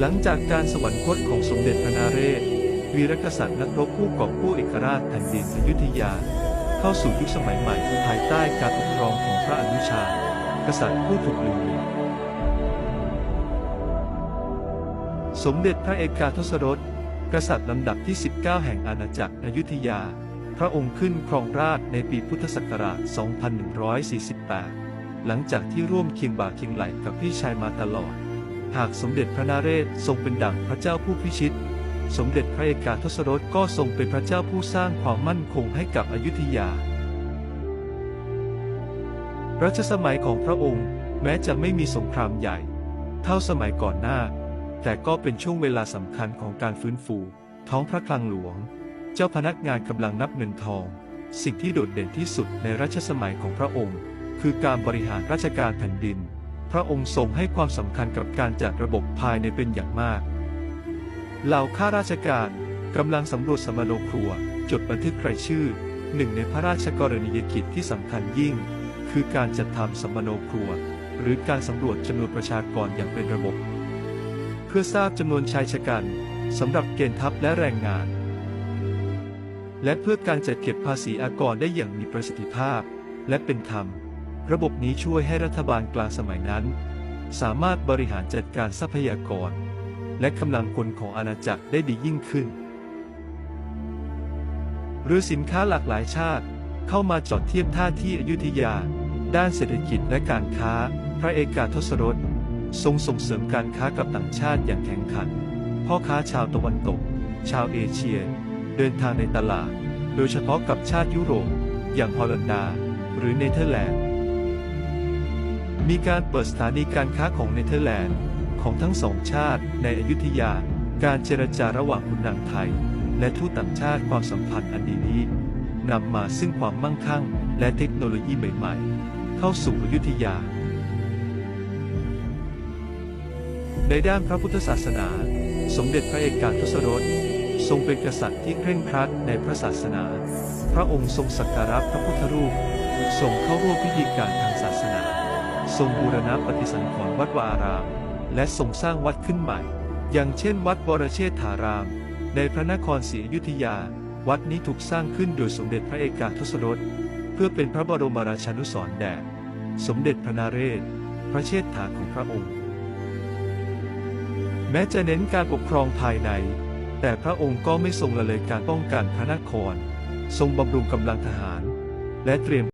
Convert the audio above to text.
หลังจากการสวรรคตของสมเด็จพระนาเรศ วีรกษัตริย์นักรบผู้กอบกู้เอกราชแผ่นดินอยุธยา เข้าสู่ยุคสมัยใหม่ภายใต้การปกครองของพระอนุชา กษัตริย์ผู้ถูกลืมสมเด็จพระเอกาทศรส กษัตริย์ลำดับที่ 19 แห่งอาณาจักรอยุธยา พระองค์ขึ้นครองราชในปีพุทธศักราช 2148 หลังจากที่ร่วมเคียงบ่าเคียงไหลกับพี่ชายมาตลอด หากสมเด็จพระนเรศทรงเป็นดั่งพระเจ้าผู้พิชิต สมเด็จพระเอกาทศรสก็ทรงเป็นพระเจ้าผู้สร้างความมั่นคงให้กับอยุธยา รัชสมัยของพระองค์แม้จะไม่มีสงครามใหญ่ เท่าสมัยก่อนหน้า แต่ก็เป็นช่วงเวลาสำคัญของการฟื้นฟู ท้องพระคลังหลวง เจ้าพนักงานกำลังนับเงินทอง สิ่งที่โดดเด่นที่สุดในรัชสมัยของพระองค์ คือการบริหารราชการแผ่นดิน พระองค์ทรงให้ความสำคัญกับการจัดระบบภายในเป็นอย่างมาก เหล่าข้าราชการกำลังสำรวจสมโนครัว จดบันทึกรายชื่อ หนึ่งในพระราชกรณียกิจที่สำคัญยิ่ง คือการจัดทำสมโนครัว หรือการสำรวจจำนวนประชากรอย่างเป็นระบบ เพื่อทราบจำนวนชายชะกันสำหรับเกณฑ์ทัพและแรงงาน และเพื่อการจัดเก็บภาษีอากรได้อย่างมีประสิทธิภาพ และเป็นธรรม ระบบนี้ช่วยให้รัฐบาลกลางสมัยนั้น สามารถบริหารจัดการทรัพยากร และกำลังคนของอาณาจักรได้ดียิ่งขึ้นเรือสินค้าหลากหลายชาติเข้ามาจอดเทียบท่าที่อยุธยา ด้านเศรษฐกิจและการค้า พระเอกาทศรสทรงส่งเสริมการค้ากับต่างชาติอย่างแข่งขัน พ่อค้าชาวตะวันตก ชาวเอเชีย เดินทางในตลาด โดยเฉพาะกับชาติยุโรป อย่างฮอลันดา หรือเนเธอร์แลนด์ มีการเปิดสถานีการค้าของเนเธอร์แลนด์ของทั้งสองชาติในอยุธยา การเจรจาระหว่างขุนนางไทย และทูตต่างชาติความสัมพันธ์อันดีนี้นำมาซึ่งความมั่งคั่ง และเทคโนโลยีใหม่ๆ เข้าสู่อยุธยา ในด้านพระพุทธศาสนา สมเด็จพระเอกาทศรสทรงเป็นกษัตริย์ที่เคร่งครัดในพระศาสนา พระองค์ทรงสักการะพระพุทธรูป ทรงเข้าร่วมพิธีการทางศาสนา ทรงบูรณะปฏิสังขรณ์วัดวาราม และทรงสร้างวัดขึ้นใหม่ อย่างเช่น วัดวรเชษฐาราม ในพระนครศรีอยุธยา วัดนี้ถูกสร้างขึ้นโดยสมเด็จพระเอกาทศรสเพื่อเป็นพระบรมราชานุสรณ์แด่สมเด็จพระนเรศ พระเชษฐาของพระองค์ แม้จะเน้นการปกครองภายใน แต่พระองค์ก็ไม่ทรงละเลยการป้องกันพระนคร ทรงบำรุงกำลังทหาร และเตรียม